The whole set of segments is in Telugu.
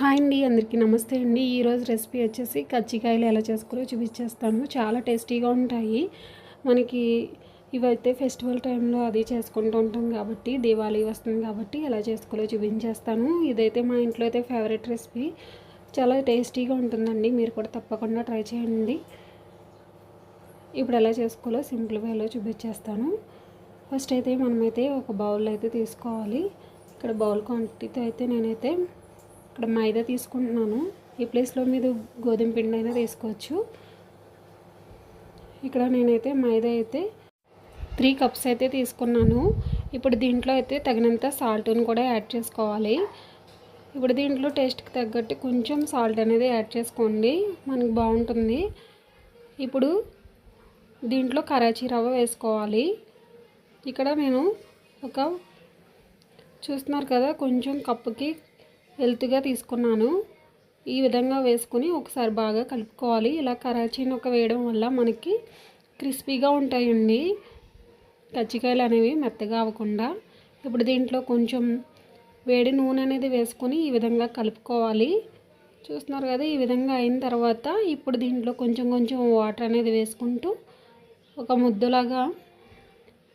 హాయ్ అండి అందరికీ నమస్తే అండి. ఈరోజు రెసిపీ వచ్చేసి కజ్జికాయలు ఎలా చేసుకోవాలో చూపించేస్తాను. చాలా టేస్టీగా ఉంటాయి. మనకి ఇవైతే ఫెస్టివల్ టైంలో అది చేసుకుంటూ ఉంటాం కాబట్టి దివాళీ వస్తుంది కాబట్టి ఎలా చేసుకోలో చూపించేస్తాను. ఇదైతే మా ఇంట్లో అయితే ఫేవరెట్ రెసిపీ చాలా టేస్టీగా ఉంటుందండి. మీరు కూడా తప్పకుండా ట్రై చేయండి. ఇప్పుడు ఎలా చేసుకోవాలో సింపుల్ వేలో చూపించేస్తాను. ఫస్ట్ అయితే మనమైతే ఒక బౌల్ అయితే తీసుకోవాలి. ఇక్కడ బౌల్ క్వాంటిటీతో అయితే నేనైతే ఇక్కడ మైదా తీసుకుంటున్నాను. ఈ ప్లేస్లో మీరు గోధుమ పిండి అయినా తీసుకోవచ్చు. ఇక్కడ నేనైతే మైదా అయితే త్రీ కప్స్ అయితే తీసుకున్నాను. ఇప్పుడు దీంట్లో అయితే తగినంత సాల్ట్ని కూడా యాడ్ చేసుకోవాలి. ఇప్పుడు దీంట్లో టేస్ట్కి తగ్గట్టు కొంచెం సాల్ట్ అనేది యాడ్ చేసుకోండి. మనకి బాగుంటుంది. ఇప్పుడు దీంట్లో కరాచీ రవ్వ వేసుకోవాలి. ఇక్కడ నేను ఒక చూస్తున్నారు కదా కొంచెం కప్పుకి హెల్త్గా తీసుకున్నాను. ఈ విధంగా వేసుకుని ఒకసారి బాగా కలుపుకోవాలి. ఇలా కరాచీని ఒక వేయడం వల్ల మనకి క్రిస్పీగా ఉంటాయండి. కజ్జికాయలు అనేవి మెత్తగా అవ్వకుండా. ఇప్పుడు దీంట్లో కొంచెం వేడి నూనె అనేది వేసుకొని ఈ విధంగా కలుపుకోవాలి. చూస్తున్నారు కదా ఈ విధంగా అయిన తర్వాత ఇప్పుడు దీంట్లో కొంచెం కొంచెం వాటర్ అనేది వేసుకుంటూ ఒక ముద్దలాగా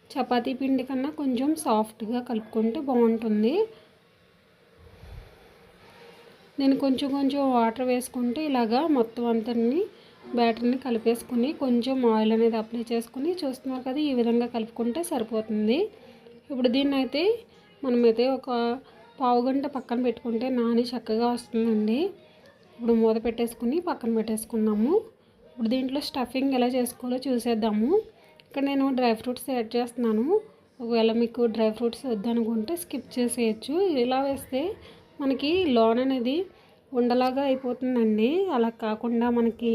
చపాతీ పిండి కన్నా కొంచెం సాఫ్ట్గా కలుపుకుంటే బాగుంటుంది. నేను కొంచెం కొంచెం వాటర్ వేసుకుంటే ఇలాగా మొత్తం అంతని బ్యాటర్ని కలిపేసుకుని కొంచెం ఆయిల్ అనేది అప్లై చేసుకుని చూస్తున్నారు కదా ఈ విధంగా కలుపుకుంటే సరిపోతుంది. ఇప్పుడు దీన్ని అయితే మనమైతే ఒక పావు గంట పక్కన పెట్టుకుంటే నాని చక్కగా వస్తుందండి. ఇప్పుడు మూత పెట్టేసుకుని పక్కన పెట్టేసుకున్నాము ఇప్పుడు దీంట్లో స్టఫింగ్ ఎలా చేసుకోవాలో చూసేద్దాము. ఇక్కడ నేను డ్రై ఫ్రూట్స్ యాడ్ చేస్తున్నాను. ఒకవేళ మీకు డ్రై ఫ్రూట్స్ వద్దనుకుంటే స్కిప్ చేసేయచ్చు. ఇలా వేస్తే మనకి లోన్ అనేది ఉండలాగా అయిపోతుందండి. అలా కాకుండా మనకి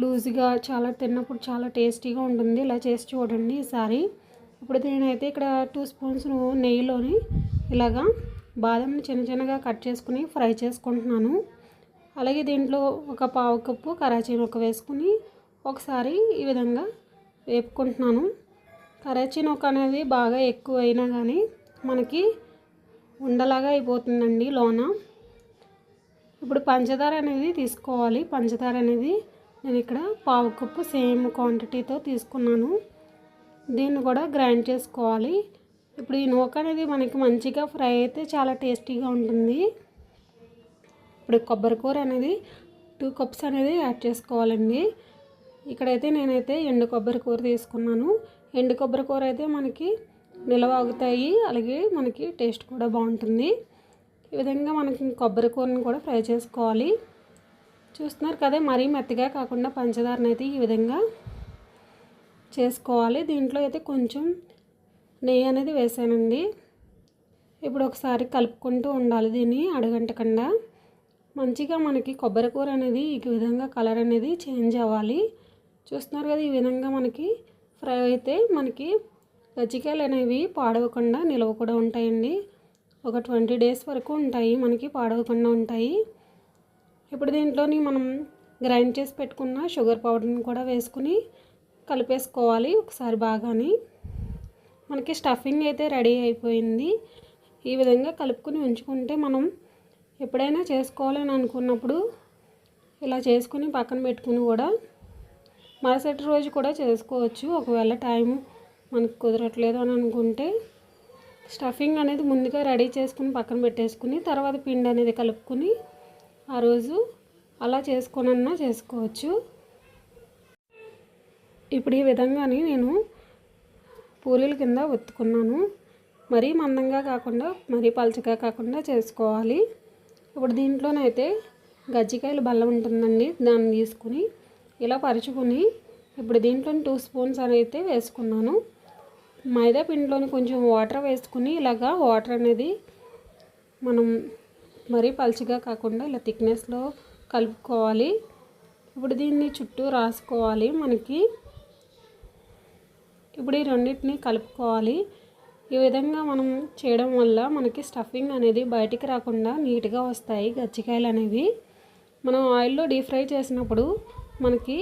లూజ్గా చాలా తిన్నప్పుడు చాలా టేస్టీగా ఉంటుంది. ఇలా చేసి చూడండి ఈసారి. ఇప్పుడు నేనైతే ఇక్కడ టూ స్పూన్స్ నెయ్యిలోని ఇలాగా బాదంని చిన్న చిన్నగా కట్ చేసుకుని ఫ్రై చేసుకుంటున్నాను. అలాగే దీంట్లో ఒక పావు కప్పు కరాచీ నొక్క వేసుకుని ఒకసారి ఈ విధంగా వేపుకుంటున్నాను. కరాచీ నొక్క అనేది బాగా ఎక్కువ అయినా కానీ మనకి ఉండలాగా అయిపోతుందండి లోన. ఇప్పుడు పంచదార అనేది తీసుకోవాలి. పంచదార అనేది నేను ఇక్కడ పావు కప్పు సేమ్ క్వాంటిటీతో తీసుకున్నాను. దీన్ని కూడా గ్రైండ్ చేసుకోవాలి. ఇప్పుడు ఈ నూక అనేది మనకి మంచిగా ఫ్రై అయితే చాలా టేస్టీగా ఉంటుంది. ఇప్పుడు కొబ్బరి కూర అనేది టూ కప్స్ అనేది యాడ్ చేసుకోవాలండి. ఇక్కడైతే నేనైతే ఎండు కొబ్బరి కూర తీసుకున్నాను. ఎండు కొబ్బరి కూర అయితే మనకి నిలవాగుతాయి. అలాగే మనకి టేస్ట్ కూడా బాగుంటుంది. ఈ విధంగా మనకి కొబ్బరి కూరని కూడా ఫ్రై చేసుకోవాలి. చూస్తున్నారు కదా మరీ మెత్తగా కాకుండా పంచదారని అయితే ఈ విధంగా చేసుకోవాలి. దీంట్లో అయితే కొంచెం నెయ్యి అనేది వేసానండి. ఇప్పుడు ఒకసారి కలుపుకుంటూ ఉండాలి దీన్ని అడగంటకుండా మంచిగా మనకి కొబ్బరి కూర అనేది ఈ విధంగా కలర్ అనేది చేంజ్ అవ్వాలి. చూస్తున్నారు కదా ఈ విధంగా మనకి ఫ్రై అయితే మనకి కజ్జికాయలు అనేవి పాడవకుండా నిలవ కూడా ఉంటాయండి. ఒక ట్వంటీ డేస్ వరకు ఉంటాయి మనకి పాడవకుండా ఉంటాయి. ఇప్పుడు దీంట్లోని మనం గ్రైండ్ చేసి పెట్టుకున్న షుగర్ పౌడర్ని కూడా వేసుకుని కలిపేసుకోవాలి ఒకసారి బాగాని. మనకి స్టఫింగ్ అయితే రెడీ అయిపోయింది. ఈ విధంగా కలుపుకొని ఉంచుకుంటే మనం ఎప్పుడైనా చేసుకోవాలని అనుకున్నప్పుడు ఇలా చేసుకుని పక్కన పెట్టుకుని కూడా మరుసటి రోజు కూడా చేసుకోవచ్చు. ఒకవేళ టైం మనకు కుదరట్లేదు అని అనుకుంటే స్టఫింగ్ అనేది ముందుగా రెడీ చేసుకుని పక్కన పెట్టేసుకుని తర్వాత పిండి అనేది కలుపుకొని ఆ రోజు అలా చేసుకునన్నా చేసుకోవచ్చు. ఇప్పుడు ఈ విధంగానే నేను పూరీల కింద ఒత్తుకున్నాను. మరీ మందంగా కాకుండా మరీ పలచగా కాకుండా చేసుకోవాలి. ఇప్పుడు దీంట్లోనైతే గజ్జికాయలు బల్ల ఉంటుందండి దాన్ని తీసుకుని ఇలా పరుచుకుని ఇప్పుడు దీంట్లో టూ స్పూన్స్ అయితే వేసుకున్నాను. మైదా పిండిలోని కొంచెం వాటర్ వేసుకుని ఇలాగా వాటర్ అనేది మనం మరీ పలుచగా కాకుండా ఇలా థిక్నెస్లో కలుపుకోవాలి. ఇప్పుడు దీన్ని చుట్టూ రాసుకోవాలి మనకి. ఇప్పుడు ఈ రెండింటిని కలుపుకోవాలి. ఈ విధంగా మనం చేయడం వల్ల మనకి స్టఫింగ్ అనేది బయటికి రాకుండా నీట్గా వస్తాయి గజ్జికాయలు అనేవి. మనం ఆయిల్లో డీప్ ఫ్రై చేసినప్పుడు మనకి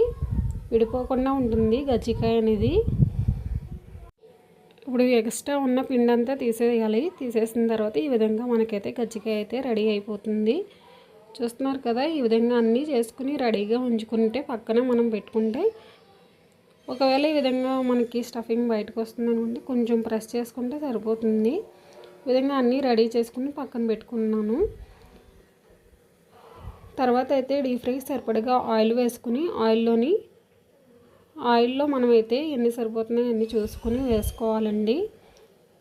విడిపోకుండా ఉంటుంది గజ్జికాయ అనేది. ఇప్పుడు ఎక్స్ట్రా ఉన్న పిండి అంతా తీసేయాలి. తీసేసిన తర్వాత ఈ విధంగా మనకైతే గజ్జికాయ అయితే రెడీ అయిపోతుంది. చూస్తున్నారు కదా ఈ విధంగా అన్నీ చేసుకుని రెడీగా ఉంచుకుంటే పక్కన మనం పెట్టుకుంటే ఒకవేళ ఈ విధంగా మనకి స్టఫింగ్ బయటకు వస్తుంది అనుకుంటే కొంచెం ప్రెస్ చేసుకుంటే సరిపోతుంది. ఈ విధంగా అన్నీ రెడీ చేసుకుని పక్కన పెట్టుకున్నాను. తర్వాత అయితే డీప్ ఫ్రైకి సరిపడగా ఆయిల్ వేసుకుని ఆయిల్లోని ఆయిల్లో మనమైతే ఎన్ని సరిపోతున్నాయో అన్ని చూసుకుని వేసుకోవాలండి.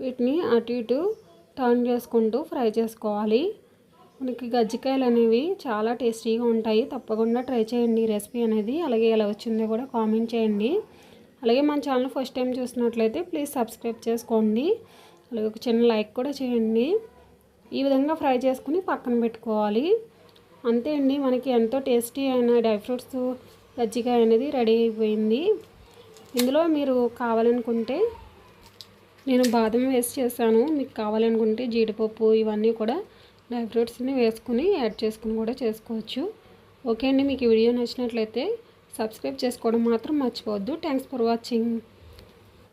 వీటిని అటు ఇటు టర్న్ చేసుకుంటూ ఫ్రై చేసుకోవాలి. మనకి గజ్జికాయలు అనేవి చాలా టేస్టీగా ఉంటాయి. తప్పకుండా ట్రై చేయండి ఈ రెసిపీ అనేది. అలాగే ఎలా వచ్చిందో కూడా కామెంట్ చేయండి. అలాగే మన ఛానల్ ఫస్ట్ టైం చూసినట్లయితే ప్లీజ్ సబ్స్క్రైబ్ చేసుకోండి. అలాగే ఒక చిన్న లైక్ కూడా చేయండి. ఈ విధంగా ఫ్రై చేసుకుని పక్కన పెట్టుకోవాలి. అంతే అండి. మనకి ఎంతో టేస్టీ అయిన డ్రై ఫ్రూట్స్ కజ్జికాయ అనేది రెడీ అయిపోయింది. ఇందులో మీరు కావాలనుకుంటే నేను బాదం వేస్ట్ చేశాను. మీకు కావాలనుకుంటే జీడిపప్పు ఇవన్నీ కూడా డ్రై ఫ్రూట్స్ని వేసుకుని యాడ్ చేసుకుని కూడా చేసుకోవచ్చు. ఓకే అండి మీకు ఈ వీడియో నచ్చినట్లయితే సబ్స్క్రైబ్ చేసుకోవడం మాత్రం మర్చిపోవద్దు. Thanks for watching